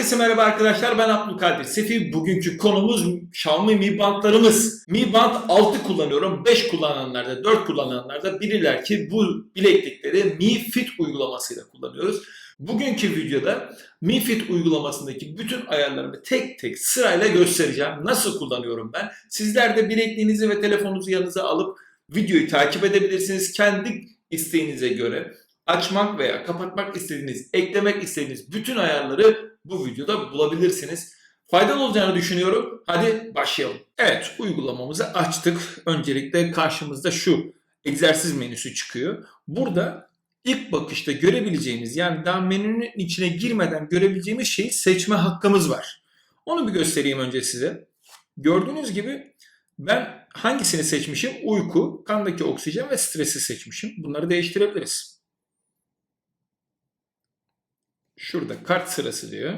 Herkese merhaba arkadaşlar ben Abdülkadir Sefi. Bugünkü konumuz Xiaomi Mi Band'larımız. Mi Band 6 kullanıyorum. 5 kullananlarda, 4 kullananlarda biriler ki bu bileklikleri Mi Fit uygulamasıyla kullanıyoruz. Bugünkü videoda Mi Fit uygulamasındaki bütün ayarlarımı tek tek sırayla göstereceğim. Nasıl kullanıyorum ben? Sizler de bilekliğinizi ve telefonunuzu yanınıza alıp videoyu takip edebilirsiniz. Kendi isteğinize göre açmak veya kapatmak istediğiniz, eklemek istediğiniz bütün ayarları bu videoda bulabilirsiniz. Faydalı olacağını düşünüyorum. Hadi başlayalım. Evet uygulamamızı açtık. Öncelikle karşımızda şu egzersiz menüsü çıkıyor. Burada ilk bakışta görebileceğimiz yani daha menünün içine girmeden görebileceğimiz şeyi seçme hakkımız var. Onu bir göstereyim önce size. Gördüğünüz gibi ben hangisini seçmişim? Uyku, kandaki oksijen ve stresi seçmişim. Bunları değiştirebiliriz. Şurada kart sırası diyor.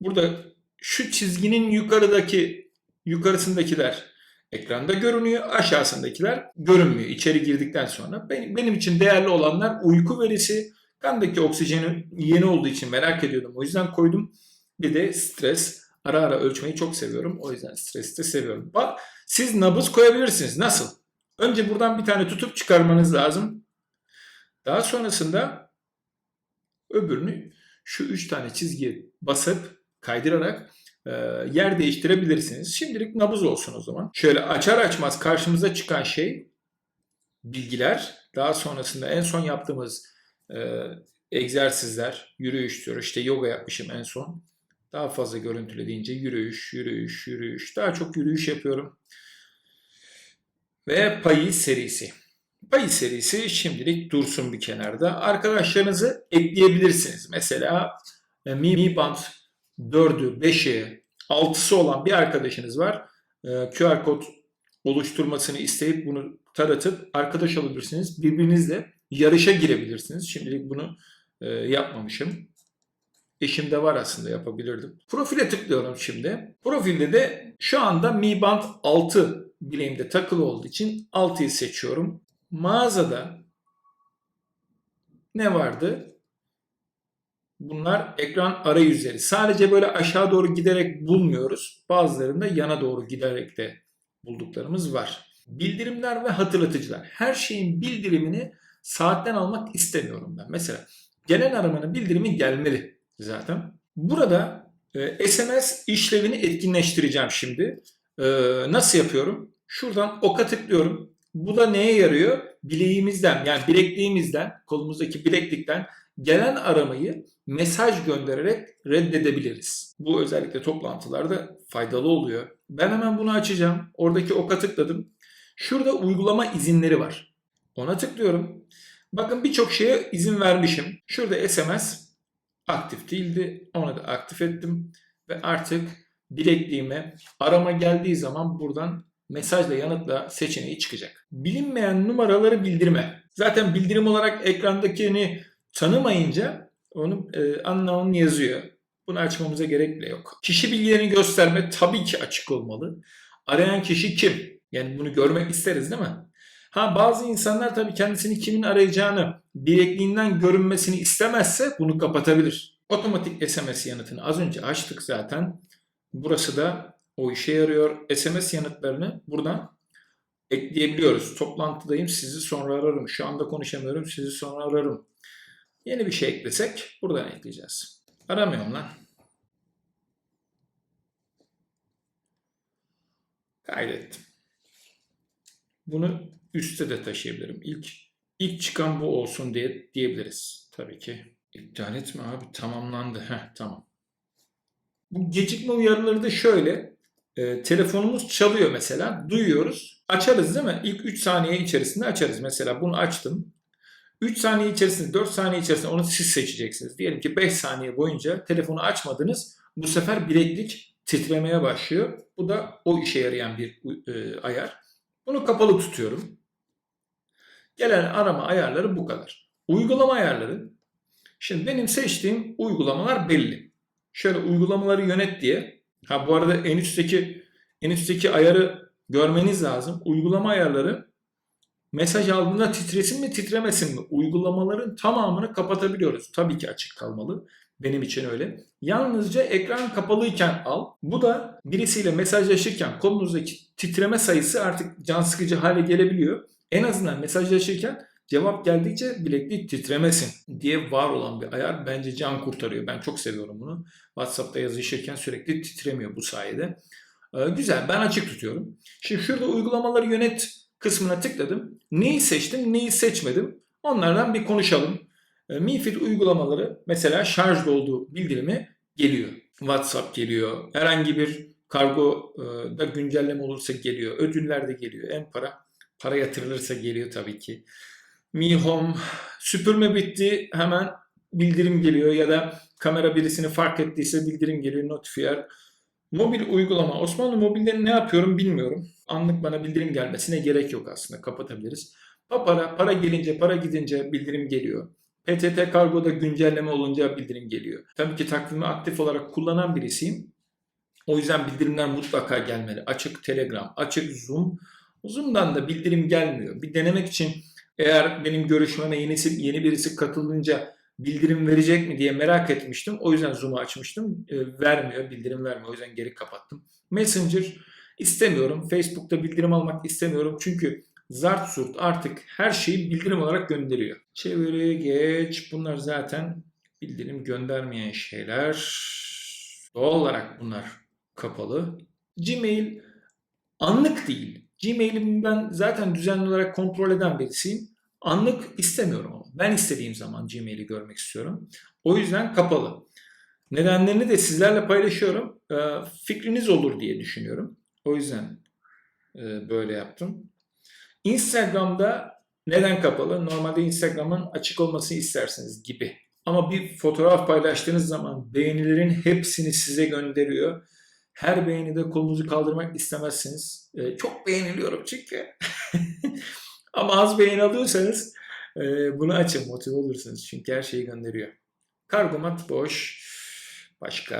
Burada şu çizginin yukarıdaki yukarısındakiler ekranda görünüyor. Aşağısındakiler görünmüyor içeri girdikten sonra. Benim, benim için değerli olanlar uyku verisi. Kandaki oksijeni yeni olduğu için merak ediyordum. O yüzden koydum. Bir de stres. Ara ara ölçmeyi çok seviyorum. O yüzden stresi de seviyorum. Bak siz nabız koyabilirsiniz. Nasıl? Önce buradan bir tane tutup çıkarmanız lazım. Daha sonrasında öbürünü şu üç tane çizgiye basıp kaydırarak e, yer değiştirebilirsiniz. Şimdilik nabız olsun o zaman. Şöyle açar açmaz karşımıza çıkan şey bilgiler. Daha sonrasında en son yaptığımız e, egzersizler, yürüyüştür. İşte yoga yapmışım en son. Daha fazla görüntüle deyince yürüyüş, yürüyüş, yürüyüş. Daha çok yürüyüş yapıyorum. Ve payı serisi. Payı serisi şimdilik dursun bir kenarda. Arkadaşlarınızı ekleyebilirsiniz. Mesela e, Mi, Mi Band 4'ü, 5'i, 6'sı olan bir arkadaşınız var. E, QR kod oluşturmasını isteyip bunu taratıp arkadaş olabilirsiniz. Birbirinizle yarışa girebilirsiniz. Şimdilik bunu e, yapmamışım. Eşimde var aslında yapabilirdim. Profile tıklıyorum şimdi. Profilde de şu anda Mi Band 6 bileğimde takılı olduğu için 6'yı seçiyorum. Mağazada ne vardı? Bunlar ekran arayüzleri. Sadece böyle aşağı doğru giderek bulmuyoruz. Bazılarında yana doğru giderek de bulduklarımız var. Bildirimler ve hatırlatıcılar. Her şeyin bildirimini saatten almak istemiyorum ben. Mesela gelen aramanın bildirimi gelmeli zaten. Burada e, SMS işlevini etkinleştireceğim şimdi. E, nasıl yapıyorum? Şuradan oka tıklıyorum. Bu da neye yarıyor? Bileğimizden yani bilekliğimizden, kolumuzdaki bileklikten gelen aramayı mesaj göndererek reddedebiliriz. Bu özellikle toplantılarda faydalı oluyor. Ben hemen bunu açacağım. Oradaki oka tıkladım. Şurada uygulama izinleri var. Ona tıklıyorum. Bakın birçok şeye izin vermişim. Şurada SMS aktif değildi. Onu da aktif ettim. Ve artık bilekliğime arama geldiği zaman buradan mesajla yanıtla seçeneği çıkacak. Bilinmeyen numaraları bildirme. Zaten bildirim olarak ekrandakini tanımayınca onun e, anlamını yazıyor. Bunu açmamıza gerek bile yok. Kişi bilgilerini gösterme tabii ki açık olmalı. Arayan kişi kim? Yani bunu görmek isteriz değil mi? Ha bazı insanlar tabii kendisini kimin arayacağını bilekliğinden görünmesini istemezse bunu kapatabilir. Otomatik SMS yanıtını az önce açtık zaten. Burası da o işe yarıyor. SMS yanıtlarını buradan ekleyebiliyoruz. Toplantıdayım sizi sonra ararım. Şu anda konuşamıyorum sizi sonra ararım. Yeni bir şey eklesek buradan ekleyeceğiz. Aramıyorum lan. Kaydettim. Bunu üste de taşıyabilirim. İlk ilk çıkan bu olsun diye diyebiliriz. Tabii ki. İptal etme abi. Tamamlandı. Heh, tamam. Bu gecikme uyarıları da şöyle. E, telefonumuz çalıyor mesela. Duyuyoruz. Açarız değil mi? İlk 3 saniye içerisinde açarız. Mesela bunu açtım. 3 saniye içerisinde 4 saniye içerisinde onu siz seçeceksiniz. Diyelim ki 5 saniye boyunca telefonu açmadınız. Bu sefer bileklik titremeye başlıyor. Bu da o işe yarayan bir e, ayar. Bunu kapalı tutuyorum. Gelen arama ayarları bu kadar. Uygulama ayarları. Şimdi benim seçtiğim uygulamalar belli. Şöyle uygulamaları yönet diye. Ha bu arada en üstteki en üstteki ayarı görmeniz lazım. Uygulama ayarları mesaj aldığında titresin mi titremesin mi? Uygulamaların tamamını kapatabiliyoruz. Tabii ki açık kalmalı. Benim için öyle. Yalnızca ekran kapalıyken al. Bu da birisiyle mesajlaşırken kolunuzdaki titreme sayısı artık can sıkıcı hale gelebiliyor. En azından mesajlaşırken cevap geldikçe bileklik titremesin diye var olan bir ayar bence can kurtarıyor. Ben çok seviyorum bunu. WhatsApp'ta yazışırken sürekli titremiyor bu sayede. Ee, güzel ben açık tutuyorum. Şimdi şurada uygulamaları yönet kısmına tıkladım. Neyi seçtim neyi seçmedim onlardan bir konuşalım. Ee, MiFID uygulamaları mesela şarj olduğu bildirimi geliyor. WhatsApp geliyor. Herhangi bir kargo e, da güncelleme olursa geliyor. Ödüller de geliyor. En para para yatırılırsa geliyor tabii ki. Mi Home süpürme bitti hemen bildirim geliyor ya da kamera birisini fark ettiyse bildirim geliyor notifier. Mobil uygulama. Osmanlı Mobil'de ne yapıyorum bilmiyorum. Anlık bana bildirim gelmesine gerek yok aslında. Kapatabiliriz. Para, para gelince, para gidince bildirim geliyor. PTT Kargo'da güncelleme olunca bildirim geliyor. Tabii ki takvimi aktif olarak kullanan birisiyim. O yüzden bildirimler mutlaka gelmeli. Açık Telegram, açık Zoom. Zoom'dan da bildirim gelmiyor. Bir denemek için eğer benim görüşmeme yenisi, yeni birisi katılınca bildirim verecek mi diye merak etmiştim. O yüzden Zoom'u açmıştım. E, vermiyor, bildirim vermiyor. O yüzden geri kapattım. Messenger istemiyorum. Facebook'ta bildirim almak istemiyorum. Çünkü zart surt artık her şeyi bildirim olarak gönderiyor. Çeviri, geç bunlar zaten bildirim göndermeyen şeyler. Doğal olarak bunlar kapalı. Gmail anlık değil. Gmail'imi ben zaten düzenli olarak kontrol eden birisiyim. Anlık istemiyorum ama. Ben istediğim zaman Gmail'i görmek istiyorum. O yüzden kapalı. Nedenlerini de sizlerle paylaşıyorum. Ee, fikriniz olur diye düşünüyorum. O yüzden e, böyle yaptım. Instagram'da neden kapalı? Normalde Instagram'ın açık olmasını istersiniz gibi. Ama bir fotoğraf paylaştığınız zaman beğenilerin hepsini size gönderiyor. Her beğenide kolunuzu kaldırmak istemezsiniz. Ee, çok beğeniliyorum çünkü. Ama az beğeni alıyorsanız e, bunu açın motive olursunuz. Çünkü her şeyi gönderiyor. Kargomat boş. Başka?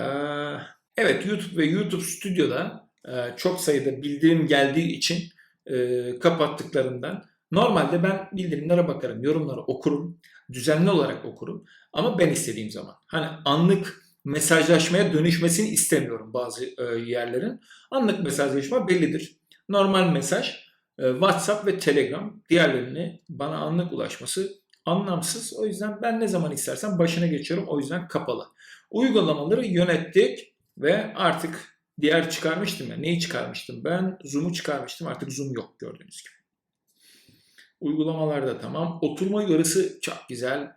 Evet YouTube ve YouTube Studio'da e, çok sayıda bildirim geldiği için e, kapattıklarından normalde ben bildirimlere bakarım, yorumları okurum, düzenli olarak okurum ama ben istediğim zaman. Hani anlık mesajlaşmaya dönüşmesini istemiyorum bazı e, yerlerin. Anlık mesajlaşma bellidir. Normal mesaj e, WhatsApp ve Telegram diğerlerine bana anlık ulaşması anlamsız. O yüzden ben ne zaman istersem başına geçiyorum. O yüzden kapalı. Uygulamaları yönettik ve artık diğer çıkarmıştım ya. Neyi çıkarmıştım? Ben Zoom'u çıkarmıştım. Artık Zoom yok gördüğünüz gibi. Uygulamalar da tamam. Oturma uyarısı çok güzel.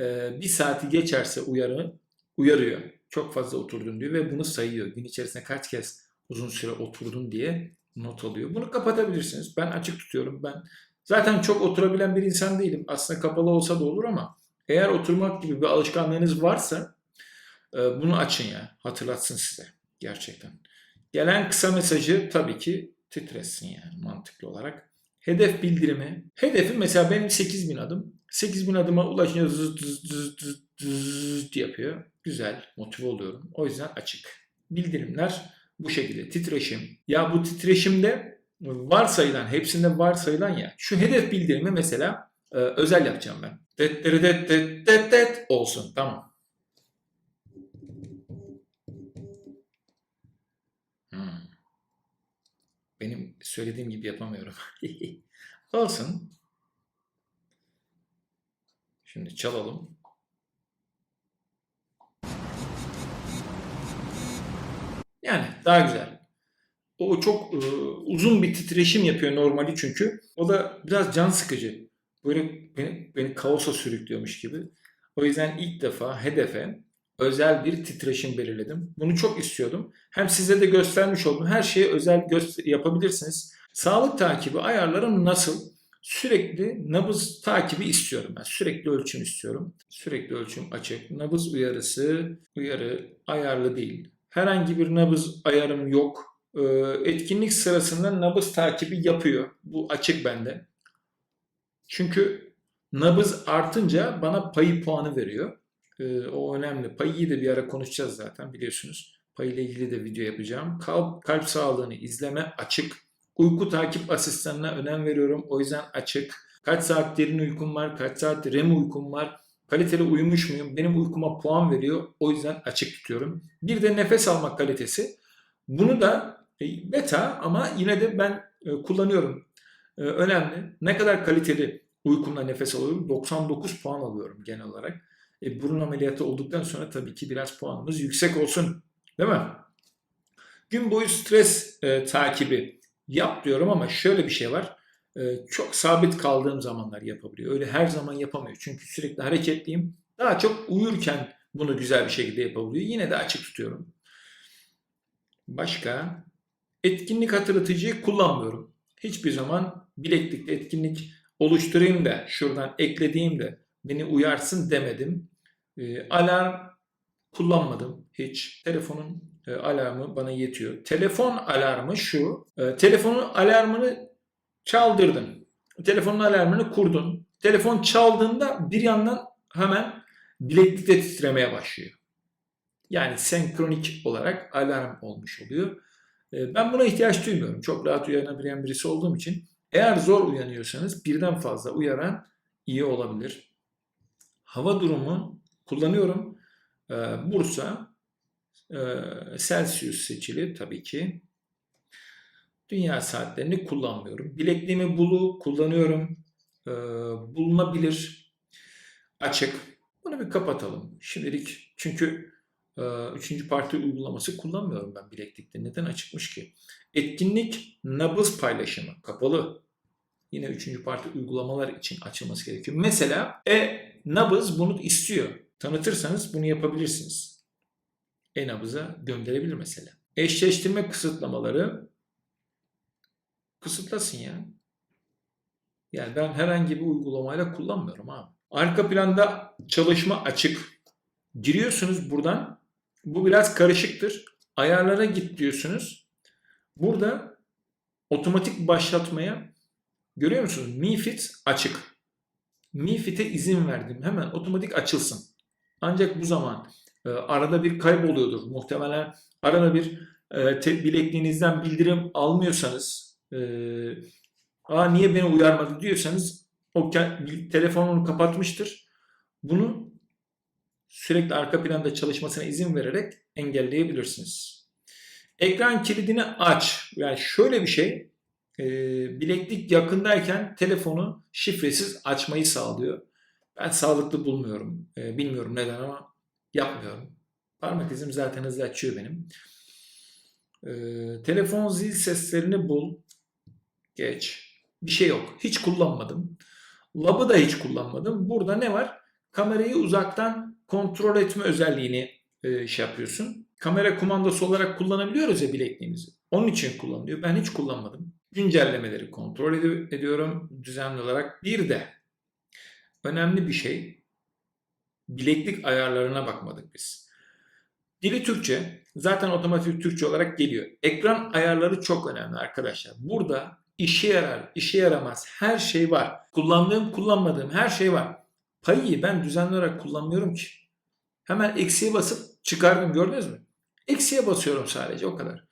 Ee, bir saati geçerse uyarı uyarıyor. Çok fazla oturdun diyor ve bunu sayıyor. Gün içerisinde kaç kez uzun süre oturdun diye not alıyor. Bunu kapatabilirsiniz. Ben açık tutuyorum. Ben zaten çok oturabilen bir insan değilim. Aslında kapalı olsa da olur ama eğer oturmak gibi bir alışkanlığınız varsa e, bunu açın ya. Hatırlatsın size. Gerçekten. Gelen kısa mesajı tabii ki titresin yani mantıklı olarak. Hedef bildirimi. Hedefim mesela benim 8000 adım. 8000 adıma ulaşınca zıt zıt zıt zıt zıt yapıyor. Güzel, motive oluyorum. O yüzden açık. Bildirimler bu şekilde. Titreşim. Ya bu titreşimde varsayılan, hepsinde varsayılan ya. Şu hedef bildirimi mesela e, özel yapacağım ben. Det det det det det olsun. Tamam. Benim söylediğim gibi yapamıyorum. olsun. Şimdi çalalım. Yani daha güzel. O çok e, uzun bir titreşim yapıyor normali çünkü. O da biraz can sıkıcı. Böyle beni, beni kaosa sürüklüyormuş gibi. O yüzden ilk defa hedefe özel bir titreşim belirledim. Bunu çok istiyordum. Hem size de göstermiş oldum. Her şeyi özel yapabilirsiniz. Sağlık takibi ayarlarım nasıl? Sürekli nabız takibi istiyorum ben. Sürekli ölçüm istiyorum. Sürekli ölçüm açık. Nabız uyarısı, uyarı ayarlı değil. Herhangi bir nabız ayarım yok. Ee, etkinlik sırasında nabız takibi yapıyor. Bu açık bende. Çünkü nabız artınca bana payı puanı veriyor. Ee, o önemli. Payı de bir ara konuşacağız zaten biliyorsunuz. Pay ile ilgili de video yapacağım. Kalp, kalp sağlığını izleme açık. Uyku takip asistanına önem veriyorum. O yüzden açık. Kaç saat derin uykum var, kaç saat REM uykum var, Kaliteli uyumuş muyum? Benim uykuma puan veriyor. O yüzden açık tutuyorum. Bir de nefes almak kalitesi. Bunu da e, beta ama yine de ben e, kullanıyorum. E, önemli. Ne kadar kaliteli uykumda nefes alıyorum? 99 puan alıyorum genel olarak. E, burun ameliyatı olduktan sonra tabii ki biraz puanımız yüksek olsun. Değil mi? Gün boyu stres e, takibi yap diyorum ama şöyle bir şey var. E, çok sabit kaldığım zamanlar yapabiliyor. Öyle her zaman yapamıyor. Çünkü sürekli hareketliyim. Daha çok uyurken bunu güzel bir şekilde yapabiliyor. Yine de açık tutuyorum. Başka? Etkinlik hatırlatıcıyı kullanmıyorum. Hiçbir zaman bileklikte etkinlik oluşturayım da şuradan eklediğim de beni uyarsın demedim. E, alarm kullanmadım hiç. Telefonun e, alarmı bana yetiyor. Telefon alarmı şu. E, telefonun alarmını çaldırdın. Telefonun alarmını kurdun. Telefon çaldığında bir yandan hemen bileklikte titremeye başlıyor. Yani senkronik olarak alarm olmuş oluyor. E, ben buna ihtiyaç duymuyorum. Çok rahat uyanabilen birisi olduğum için. Eğer zor uyanıyorsanız birden fazla uyaran iyi olabilir. Hava durumu kullanıyorum. E, Bursa, e, Celsius seçili tabii ki. Dünya saatlerini kullanmıyorum. Bilekliğimi bulu kullanıyorum. E, bulunabilir. Açık. Bunu bir kapatalım. Şimdilik çünkü e, üçüncü parti uygulaması kullanmıyorum ben bileklikte. Neden açıkmış ki? Etkinlik nabız paylaşımı kapalı. Yine üçüncü parti uygulamalar için açılması gerekiyor. Mesela e nabız bunu istiyor. Tanıtırsanız bunu yapabilirsiniz. E-nabıza gönderebilir mesela. Eşleştirme kısıtlamaları kısıtlasın ya. Yani ben herhangi bir uygulamayla kullanmıyorum abi. Arka planda çalışma açık. Giriyorsunuz buradan. Bu biraz karışıktır. Ayarlara git diyorsunuz. Burada otomatik başlatmaya görüyor musunuz? Mi Fit açık. Mi Fit'e izin verdim. Hemen otomatik açılsın. Ancak bu zaman e, arada bir kayboluyordur. Muhtemelen arada bir e, te, bilekliğinizden bildirim almıyorsanız e, Aa niye beni uyarmadı diyorsanız o telefonunu kapatmıştır. Bunu sürekli arka planda çalışmasına izin vererek engelleyebilirsiniz. Ekran kilidini aç. Yani şöyle bir şey e, bileklik yakındayken telefonu şifresiz açmayı sağlıyor. Ben sağlıklı bulmuyorum. E, bilmiyorum neden ama yapmıyorum. Parmak izim zaten hızlı açıyor benim. E, telefon zil seslerini bul. Geç. Bir şey yok. Hiç kullanmadım. Lab'ı da hiç kullanmadım. Burada ne var? Kamerayı uzaktan kontrol etme özelliğini e, şey yapıyorsun. Kamera kumandası olarak kullanabiliyoruz ya bilekliğimizi. Onun için kullanılıyor. Ben hiç kullanmadım. Güncellemeleri kontrol ed- ediyorum düzenli olarak. Bir de önemli bir şey bileklik ayarlarına bakmadık biz. Dili Türkçe zaten otomatik Türkçe olarak geliyor. Ekran ayarları çok önemli arkadaşlar. Burada işe yarar, işe yaramaz her şey var. Kullandığım, kullanmadığım her şey var. Payı ben düzenli olarak kullanmıyorum ki. Hemen eksiye basıp çıkardım gördünüz mü? Eksiye basıyorum sadece o kadar.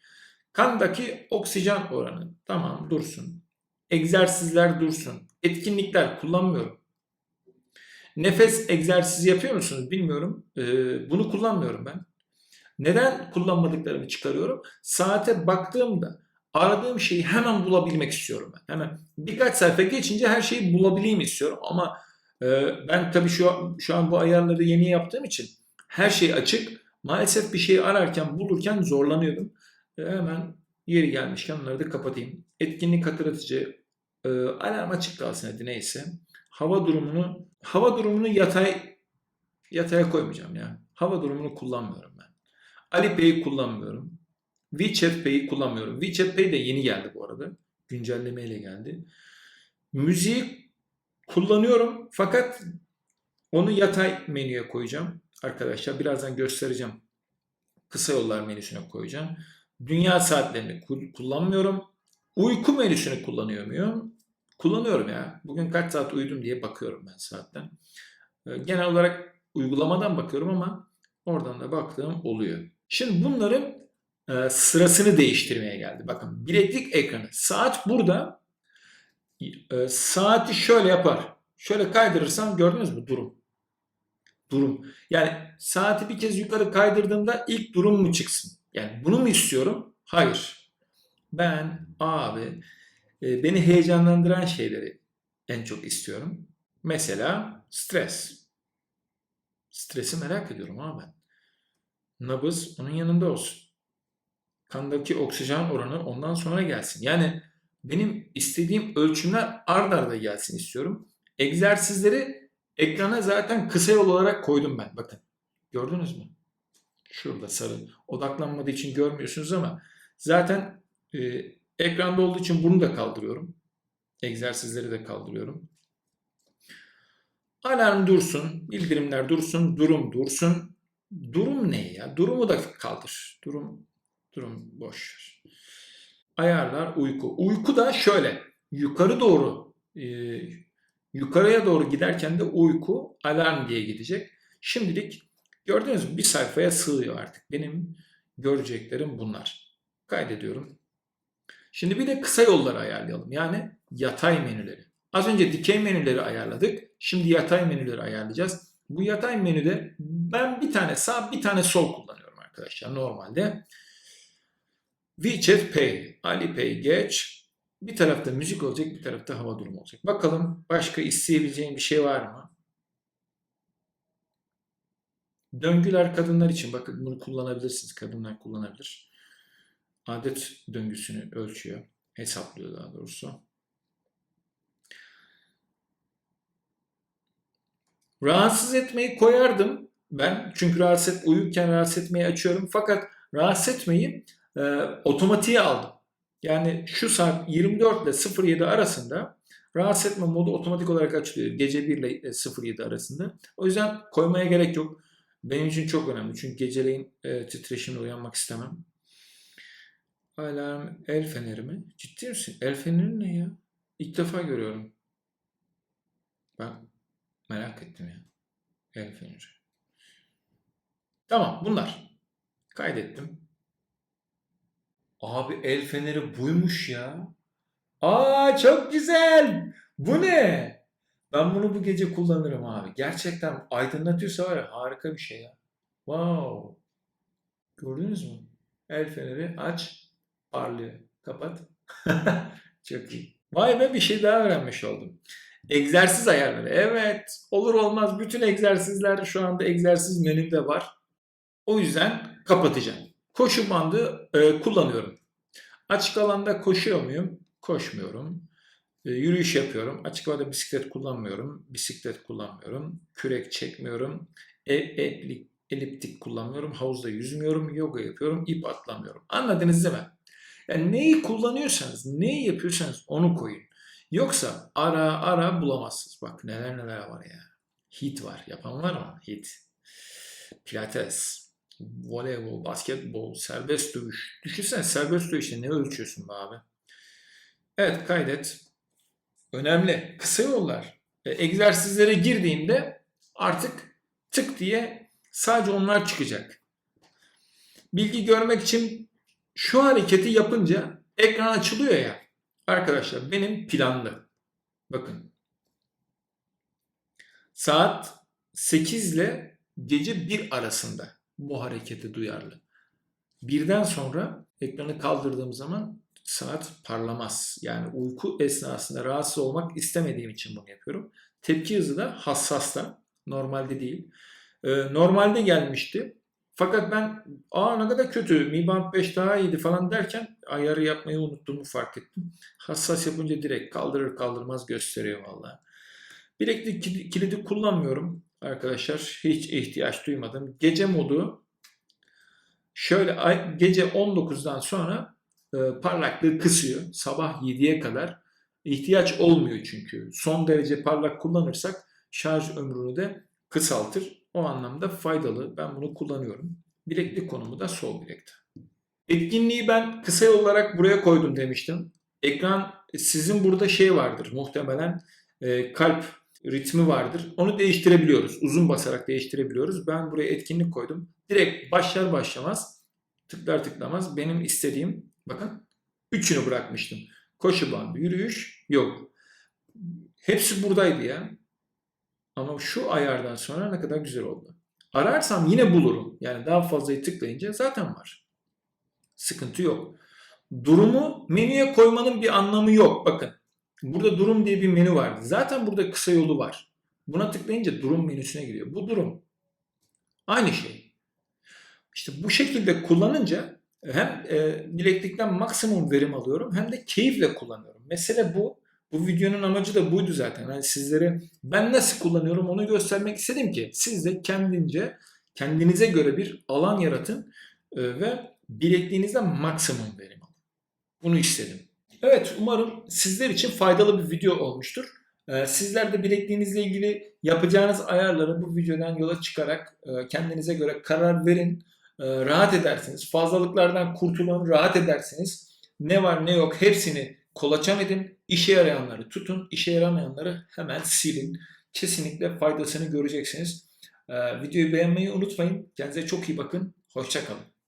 Kandaki oksijen oranı tamam dursun. Egzersizler dursun. Etkinlikler kullanmıyorum. Nefes egzersizi yapıyor musunuz bilmiyorum. Ee, bunu kullanmıyorum ben. Neden kullanmadıklarımı çıkarıyorum? Saate baktığımda aradığım şeyi hemen bulabilmek istiyorum ben. Hemen birkaç sayfa geçince her şeyi bulabileyim istiyorum ama e, ben tabii şu şu an bu ayarları yeni yaptığım için her şey açık. Maalesef bir şeyi ararken bulurken zorlanıyordum. E, hemen yeri gelmişken onları da kapatayım. Etkinlik hatırlatıcı e, alarm açık kalsın hadi neyse. Hava durumunu hava durumunu yatay yataya koymayacağım ya. Hava durumunu kullanmıyorum ben. Alipay'i kullanmıyorum. WeChat Pay'i kullanmıyorum. WeChat Pay de yeni geldi bu arada. Güncellemeyle geldi. Müziği kullanıyorum fakat onu yatay menüye koyacağım. Arkadaşlar birazdan göstereceğim. Kısa yollar menüsüne koyacağım. Dünya saatlerini kullanmıyorum. Uyku menüsünü kullanıyor muyum? Kullanıyorum ya. Bugün kaç saat uyudum diye bakıyorum ben saatten. Ee, genel olarak uygulamadan bakıyorum ama oradan da baktığım oluyor. Şimdi bunların e, sırasını değiştirmeye geldi. Bakın bileklik ekranı. Saat burada. E, saati şöyle yapar. Şöyle kaydırırsam gördünüz mü durum. durum. Yani saati bir kez yukarı kaydırdığımda ilk durum mu çıksın? Yani bunu mu istiyorum? Hayır. Ben abi e, beni heyecanlandıran şeyleri en çok istiyorum. Mesela stres. Stresi merak ediyorum abi. Nabız onun yanında olsun. Kandaki oksijen oranı ondan sonra gelsin. Yani benim istediğim ölçümler ard arda gelsin istiyorum. Egzersizleri ekrana zaten kısa yol olarak koydum ben. Bakın. Gördünüz mü? Şurada sarı. Odaklanmadığı için görmüyorsunuz ama zaten e, ekranda olduğu için bunu da kaldırıyorum. Egzersizleri de kaldırıyorum. Alarm dursun, bildirimler dursun, durum dursun. Durum ne ya? Durumu da kaldır. Durum durum boş. Ayarlar uyku. Uyku da şöyle yukarı doğru e, yukarıya doğru giderken de uyku alarm diye gidecek. Şimdilik gördüğünüz mü bir sayfaya sığıyor artık. Benim göreceklerim bunlar. Kaydediyorum. Şimdi bir de kısa yolları ayarlayalım. Yani yatay menüleri. Az önce dikey menüleri ayarladık. Şimdi yatay menüleri ayarlayacağız. Bu yatay menüde ben bir tane sağ bir tane sol kullanıyorum arkadaşlar normalde. WeChat Pay, Alipay geç. Bir tarafta müzik olacak, bir tarafta hava durumu olacak. Bakalım başka isteyebileceğim bir şey var mı? Döngüler kadınlar için. Bakın bunu kullanabilirsiniz. Kadınlar kullanabilir. Adet döngüsünü ölçüyor. Hesaplıyor daha doğrusu. Rahatsız etmeyi koyardım ben. Çünkü rahatsız et, uyurken rahatsız etmeyi açıyorum. Fakat rahatsız etmeyi e, otomatiğe aldım. Yani şu saat 24 ile 07 arasında rahatsız etme modu otomatik olarak açılıyor. Gece 1 ile 07 arasında. O yüzden koymaya gerek yok. Benim için çok önemli. Çünkü geceleyin e, titreşimle uyanmak istemem. Alarm el feneri mi? Ciddi misin? El feneri ne ya? İlk defa görüyorum. Ben merak ettim ya. El feneri. Tamam bunlar. Kaydettim. Abi el feneri buymuş ya. Aa çok güzel. Bu ne? Ben bunu bu gece kullanırım abi. Gerçekten aydınlatıyorsa var ya harika bir şey ya. Wow. Gördünüz mü? El feneri aç, parlıyor. Kapat. çok iyi. Vay be bir şey daha öğrenmiş oldum. Egzersiz ayarları. Evet. Olur olmaz bütün egzersizler şu anda egzersiz menümde var. O yüzden kapatacağım. Koşu bandı e, kullanıyorum. Açık alanda koşuyor muyum? Koşmuyorum. E, yürüyüş yapıyorum. Açık alanda bisiklet kullanmıyorum. Bisiklet kullanmıyorum. Kürek çekmiyorum. E, e, eliptik kullanmıyorum. Havuzda yüzmüyorum. Yoga yapıyorum. ip atlamıyorum. Anladınız değil mi? Yani neyi kullanıyorsanız, neyi yapıyorsanız onu koyun. Yoksa ara ara bulamazsınız. Bak neler neler var ya. Hit var. Yapan var mı? Hit. Pilates voleybol, basketbol, serbest dövüş. Düşünsene serbest dövüşte ne ölçüyorsun be abi? Evet kaydet. Önemli. Kısa yollar. E, egzersizlere girdiğimde artık tık diye sadece onlar çıkacak. Bilgi görmek için şu hareketi yapınca ekran açılıyor ya. Arkadaşlar benim planlı. Bakın. Saat 8 ile gece 1 arasında bu harekete duyarlı. Birden sonra ekranı kaldırdığım zaman saat parlamaz. Yani uyku esnasında rahatsız olmak istemediğim için bunu yapıyorum. Tepki hızı da hassas da. Normalde değil. Ee, normalde gelmişti. Fakat ben aa ne kadar kötü Mi Band 5 daha iyiydi falan derken ayarı yapmayı unuttuğumu fark ettim. Hassas yapınca direkt kaldırır kaldırmaz gösteriyor valla. Bileklik kilidi kullanmıyorum arkadaşlar. Hiç ihtiyaç duymadım. Gece modu şöyle gece 19'dan sonra e, parlaklığı kısıyor. Sabah 7'ye kadar ihtiyaç olmuyor çünkü. Son derece parlak kullanırsak şarj ömrünü de kısaltır. O anlamda faydalı. Ben bunu kullanıyorum. Bileklik konumu da sol bilekte. Etkinliği ben kısa yol olarak buraya koydum demiştim. Ekran sizin burada şey vardır muhtemelen e, kalp ritmi vardır. Onu değiştirebiliyoruz. Uzun basarak değiştirebiliyoruz. Ben buraya etkinlik koydum. Direkt başlar başlamaz tıklar tıklamaz benim istediğim bakın üçünü bırakmıştım. Koşu bandı, yürüyüş yok. Hepsi buradaydı ya. Ama şu ayardan sonra ne kadar güzel oldu. Ararsam yine bulurum. Yani daha fazlayı tıklayınca zaten var. Sıkıntı yok. Durumu menüye koymanın bir anlamı yok. Bakın. Burada durum diye bir menü vardı. Zaten burada kısa yolu var. Buna tıklayınca durum menüsüne giriyor. Bu durum. Aynı şey. İşte bu şekilde kullanınca hem e, bileklikten maksimum verim alıyorum hem de keyifle kullanıyorum. Mesele bu. Bu videonun amacı da buydu zaten. Yani sizlere ben nasıl kullanıyorum onu göstermek istedim ki siz de kendince kendinize göre bir alan yaratın e, ve bilekliğinizden maksimum verim alın. Bunu istedim. Evet umarım sizler için faydalı bir video olmuştur. Ee, Sizler de bilekliğinizle ilgili yapacağınız ayarları bu videodan yola çıkarak e, kendinize göre karar verin. E, Rahat edersiniz. Fazlalıklardan kurtulun, rahat edersiniz. Ne var ne yok hepsini kolaçan edin. İşe yarayanları tutun, işe yaramayanları hemen silin. Kesinlikle faydasını göreceksiniz. Ee, Videoyu beğenmeyi unutmayın. Kendinize çok iyi bakın. Hoşçakalın.